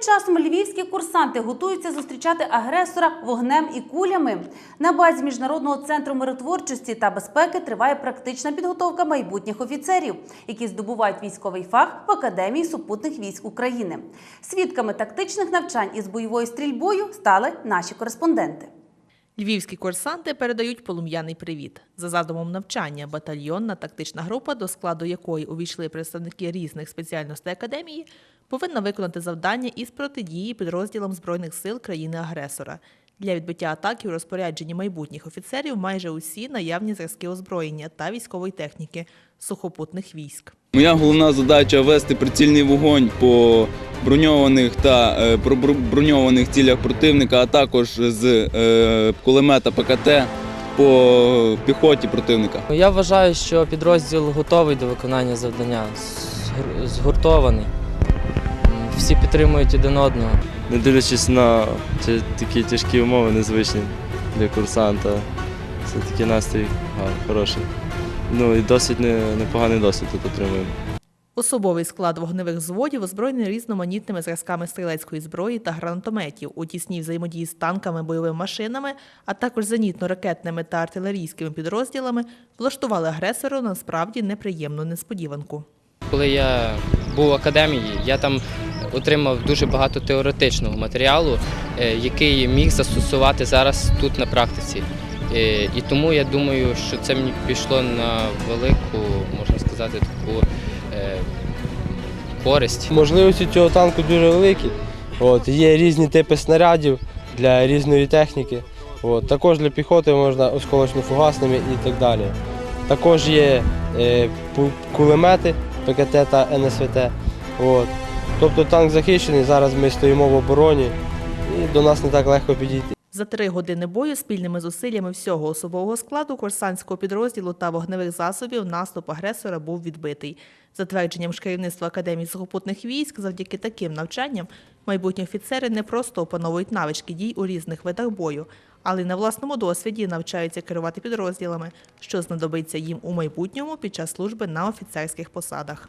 Часом львівські курсанти готуються зустрічати агресора вогнем і кулями. На базі міжнародного центру миротворчості та безпеки триває практична підготовка майбутніх офіцерів, які здобувають військовий фах в Академії супутних військ України. Свідками тактичних навчань із бойовою стрільбою стали наші кореспонденти. Львівські курсанти передають полум'яний привіт. За задумом навчання, батальйонна тактична група, до складу якої увійшли представники різних спеціальностей академії, повинна виконати завдання із протидії підрозділам збройних сил країни-агресора. Для відбиття атаки у розпорядженні майбутніх офіцерів майже усі наявні зразки озброєння та військової техніки сухопутних військ. Моя головна задача вести прицільний вогонь по броньованих та е, броньованих цілях противника, а також з е, кулемета ПКТ по піхоті противника. Я вважаю, що підрозділ готовий до виконання завдання, згуртований. Всі підтримують один одного. не дивлячись на такі тяжкі умови, незвичні для курсанта. Це такий настрій а, хороший. Ну і досить непоганий досвід тут отримуємо. Особовий склад вогневих зводів озброєний різноманітними зразками стрілецької зброї та гранатометів у тісній взаємодії з танками, бойовими машинами, а також зенітно-ракетними та артилерійськими підрозділами влаштували агресору насправді неприємну несподіванку. Коли я був в академії, я там отримав дуже багато теоретичного матеріалу, е, який міг застосувати зараз тут на практиці. Е, І тому я думаю, що це мені пішло на велику, можна сказати, таку користь. Можливості цього танку дуже великі. От, є різні типи снарядів для різної техніки. От, також для піхоти можна осколочно-фугасними і так далі. Також є е, кулемети ПКТ та НСВТ. От. Тобто танк захищений, зараз ми стоїмо в обороні і до нас не так легко підійти. За три години бою спільними зусиллями всього особового складу курсантського підрозділу та вогневих засобів наступ агресора був відбитий. За твердженням ж керівництва Академії сухопутних військ, завдяки таким навчанням майбутні офіцери не просто опановують навички дій у різних видах бою, але й на власному досвіді навчаються керувати підрозділами, що знадобиться їм у майбутньому під час служби на офіцерських посадах.